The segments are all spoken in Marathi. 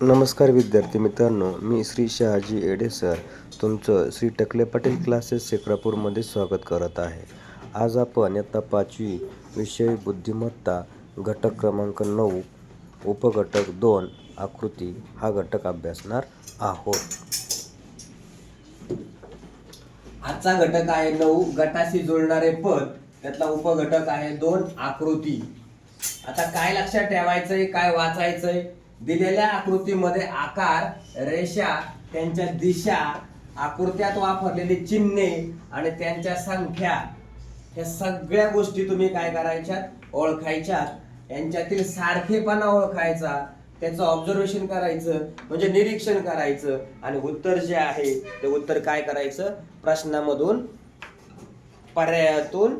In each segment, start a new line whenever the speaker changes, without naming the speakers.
नमस्कार विद्यार्थी मित्रांनो मी श्री शहाजी एडे सर. तुमचं श्री टकले पाटील क्लासेस शेखरापूरमध्ये स्वागत करत आहे. आज आपण इयत्ता पाचवी विषय बुद्धिमत्ता घटक क्रमांक नऊ उपघटक दोन आकृती हा घटक अभ्यासणार आहोत.
आजचा घटक आहे नऊ गटाशी जोडणारे पद. त्यातला उपघटक आहे दोन आकृती. आता काय लक्षात ठेवायचंय काय वाचायचंय? दिलेल्या आकृतीमध्ये आकार रेषा त्यांच्या दिशा आकृत्यात वापरलेली चिन्हे आणि त्यांच्या संख्या ह्या सगळ्या गोष्टी तुम्ही काय करायच्यात? ओळखायच्यात. यांच्यातील सारखेपणा ओळखायचा त्याचं ऑब्झर्वेशन करायचं म्हणजे निरीक्षण करायचं आणि उत्तर जे आहे ते उत्तर काय करायचं? प्रश्नामधून पर्यायातून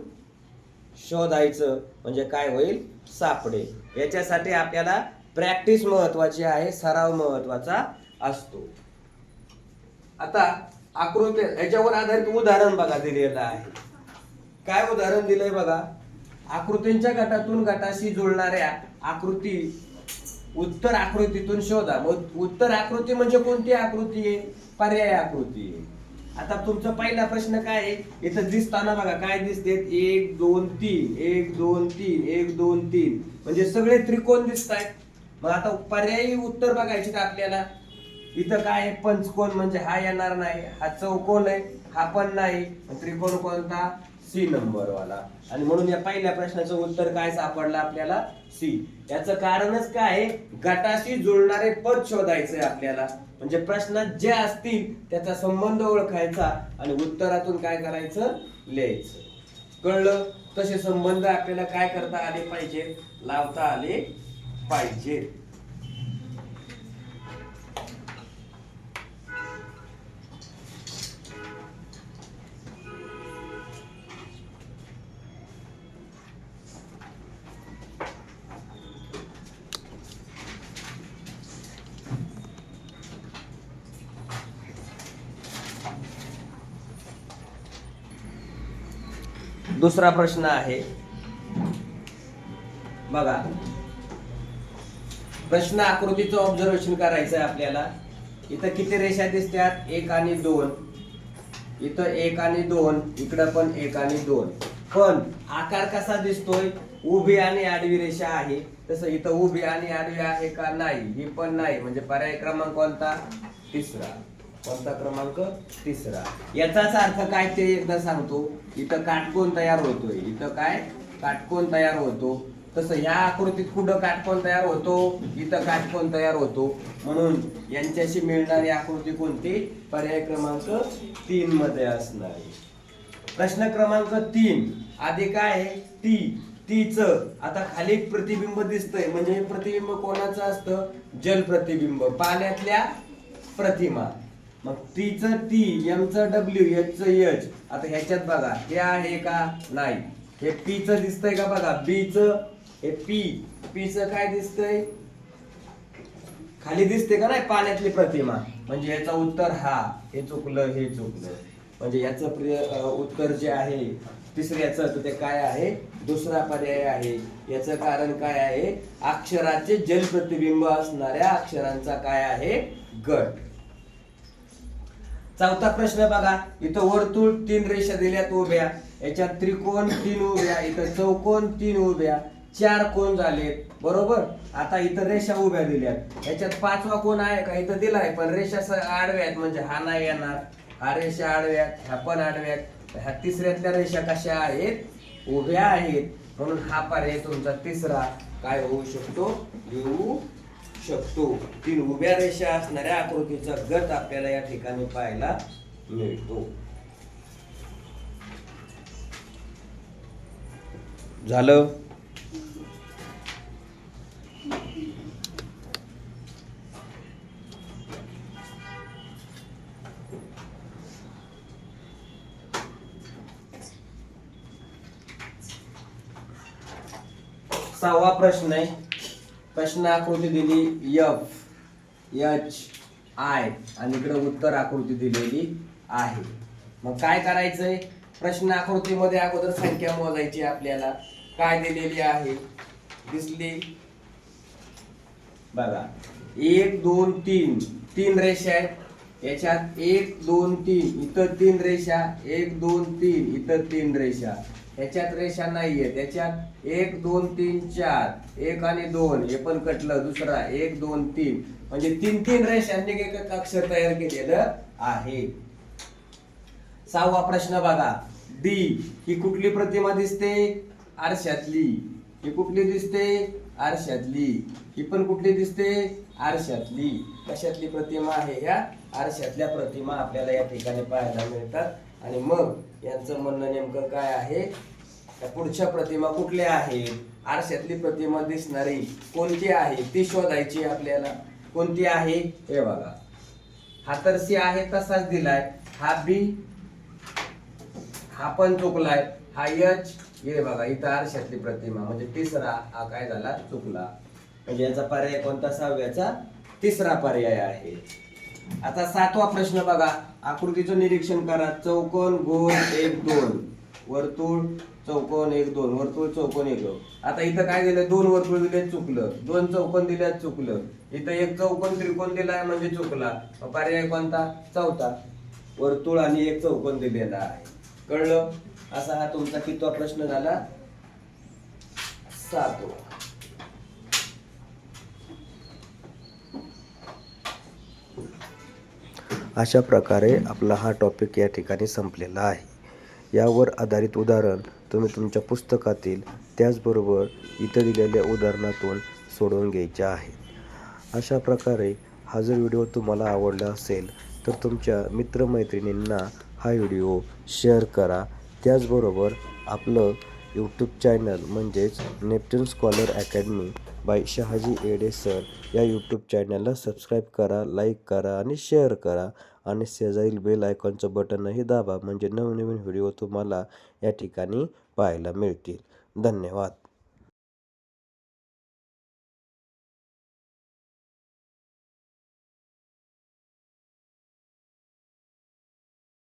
शोधायचं म्हणजे काय होईल? सापडे याच्यासाठी आपल्याला प्रॅक्टिस महत्वाची आहे सराव महत्त्वाचा असतो. आता आकृती याच्यावर आधारित उदाहरण बघा दिलेलं आहे. काय उदाहरण दिलंय बघा? आकृतींच्या गटातून गटाशी जुळणाऱ्या आकृती उत्तर आकृतीतून शोधा. मग उत्तर आकृती म्हणजे कोणती आकृती? आहे पर्याय आकृती. आहे आता तुमचा पहिला प्रश्न काय आहे? इथं दिसताना बघा काय दिसते? एक दोन तीन. एक दोन तीन. एक दोन तीन. म्हणजे सगळे त्रिकोण दिसत आहेत मग आता पर्यायी उत्तर बघायचे का आपल्याला. इथं काय पंचकोन म्हणजे हा येणार नाही हा चौकोन आहे हा पण नाही. त्रिकोण कोणता? सी नंबर वाला आणि म्हणून या पहिल्या प्रश्नाचं उत्तर काय सापडलं आपल्याला? सी याचं कारणच काय आहे? गटाशी जुळणारे पद शोधायचंय आपल्याला. म्हणजे प्रश्नात जे असतील त्याचा संबंध ओळखायचा आणि उत्तरातून काय करायचं? लिहायचं. कळलं? तसे संबंध आपल्याला काय करता आले पाहिजे लावता आले पाहिजे. दुसरा प्रश्न आहे. बघा. प्रश्न आकृतीचं ऑब्झर्वेशन करायचं आहे आपल्याला. इथं किती रेषा दिसतात एक आणि दोन. इथं एक आणि दोन इकडं पण एक आणि दोन. पण आकार कसा दिसतोय? उभी आणि आडवी रेषा आहे. तसं इथं उभी आणि आडवी आहे का नाही? ही पण नाही. म्हणजे पर्याय क्रमांक कोणता? तिसरा. कोणता क्रमांक? तिसरा. याचाच अर्थ काय ते एकदा सांगतो. इथं काटकोन तयार होतोय. इथं काय? काटकोन तयार होतो. तसं या आकृतीत कुठं काटकोण तयार होतो इथं काटकोण तयार होतो. म्हणून यांच्याशी मिळणारी आकृती कोणती? पर्याय क्रमांक तीन मध्ये असणार प्रश्न क्रमांक तीन. आधी काय आहे? ती तीच. आता खाली एक प्रतिबिंब दिसतंय. म्हणजे हे प्रतिबिंब कोणाचं असतं? जल प्रतिबिंब. पाण्यातल्या प्रतिमा. मग तीच ती एमचं डब्ल्यू एच एच आता ह्याच्यात बघा हे आहे का? नाही. हे पीच दिसतंय का? बघा बीच हे पी पीच काय दिसतंय? खाली दिसते का नाही पाण्यातली प्रतिमा? म्हणजे याचं उत्तर हा हे चुकलं हे चुकलं. म्हणजे याचं प्रिय उत्तर जे आहे तिसऱ्याचं ते काय आहे? दुसरा पर्याय आहे. याचं कारण काय आहे? अक्षराचे जल प्रतिबिंब असणाऱ्या अक्षरांचा काय आहे? गट. चौथा प्रश्न बघा. इथं वर्तुळ तीन रेषा दिल्यात उभ्या. याच्यात त्रिकोण तीन उभ्या. इथं चौकोन तीन उभ्या. चार कोण झालेत? बरोबर? आता इथं रेषा उभ्या दिल्यात. याच्यात पाचवा कोण आहे का? इथं दिलाय पण रेषा आडव्यात आडव्या आहेत म्हणजे हा नाही येणार. हा रेषा आडव्यात ह्या पण आडव्यात. ह्या तिसऱ्यातल्या रेषा कशा आहेत? उभ्या आहेत. म्हणून हा पर्याय तुमचा तिसरा. काय होऊ शकतो? लिहू शकतो. तीन उभ्या रेषा असणाऱ्या आकृतीचा गट आपल्याला या ठिकाणी पाहायला मिळतो.
झालं?
सहावा प्रश्न आहे. प्रश्न आकृती दिली एफ एच आय आणि इकडे उत्तर आकृती दिलेली आहे. मग काय करायचंय? प्रश्न आकृतीमध्ये अगोदर संख्या मोजायची आपल्याला. काय दिलेली आहे? दिसली? बघा. एक दोन तीन. तीन रेषा आहेत. याच्यात एक दोन तीन. इथं तीन रेषा. एक दोन तीन. इथं तीन रेषा. ह्याच्यात रेषा नाहीये. त्याच्यात एक दोन तीन चार. एक आणि दोन. हे पण कटलं. दुसरा एक दोन तीन. म्हणजे तीन तीन रेषांनी एक अक्षर तयार केलेलं आहे. सहावा प्रश्न बघा. डी ही कुठली प्रतिमा दिसते? आरशातली. ही कुठली दिसते? आरशातली. ही पण कुठली दिसते? आरशातली. कशातली प्रतिमा आहे ह्या आरशातल्या प्रतिमा आपल्याला या ठिकाणी पाहायला मिळतात. आणि मग यांचं म्हणणं नेमकं काय आहे? त्या पुढच्या प्रतिमा कुठल्या आहेत? आरशातली प्रतिमा दिसणारी कोणती आहे? ती शोधायची आपल्याला. कोणती आहे? हे बघा. हा तर सी आहे तसाच दिलाय. हा बी हा पण चुकलाय. हा यच हे बघा इथं आरशातली प्रतिमा. म्हणजे तिसरा हा काय झाला? चुकला. म्हणजे याचा पर्याय कोणता? सहाव्याचा तिसरा पर्याय आहे. आता सातवा प्रश्न बघा. आकृतीचं निरीक्षण करा. चौकोन गोल एक दोन. वर्तुळ चौकोन एक दोन. वर्तुळ चौकोन एक दोन. आता इथं काय दिलं? दोन वर्तुळ दिले चुकलं. दोन चौकोन दिल्या चुकलं. इथं एक चौकोन त्रिकोण दिलाय म्हणजे चुकला. पर्याय कोणता? चौथा. वर्तुळ आणि एक चौकोन दिलेला आहे. कळलं? असा हा तुमचा कितवा प्रश्न झाला? सातवा.
अशा प्रकारे आपला हा टॉपिक या ठिकाणी संपलेला आहे. यावर आधारित उदाहरण तुम्ही तुमच्या पुस्तकातील त्याचबरोबर इथं दिलेल्या उदाहरणातून सोडवून घ्यायचे आहे. अशा प्रकारे हा जर व्हिडिओ तुम्हाला आवडला असेल तर तुमच्या मित्रमैत्रिणींना हा व्हिडिओ शेअर करा. त्याचबरोबर आपलं यूट्यूब चॅनल म्हणजेच Neptune scholar academy by Shahaji Ede sir या यूट्यूब चॅनलला सबस्क्राईब करा लाईक करा आणि शेअर करा. आणि शेजारील बेल आयकॉनचं बटनही दाबा म्हणजे नवनवीन व्हिडिओ तुम्हाला या ठिकाणी पाहायला मिळतील. धन्यवाद.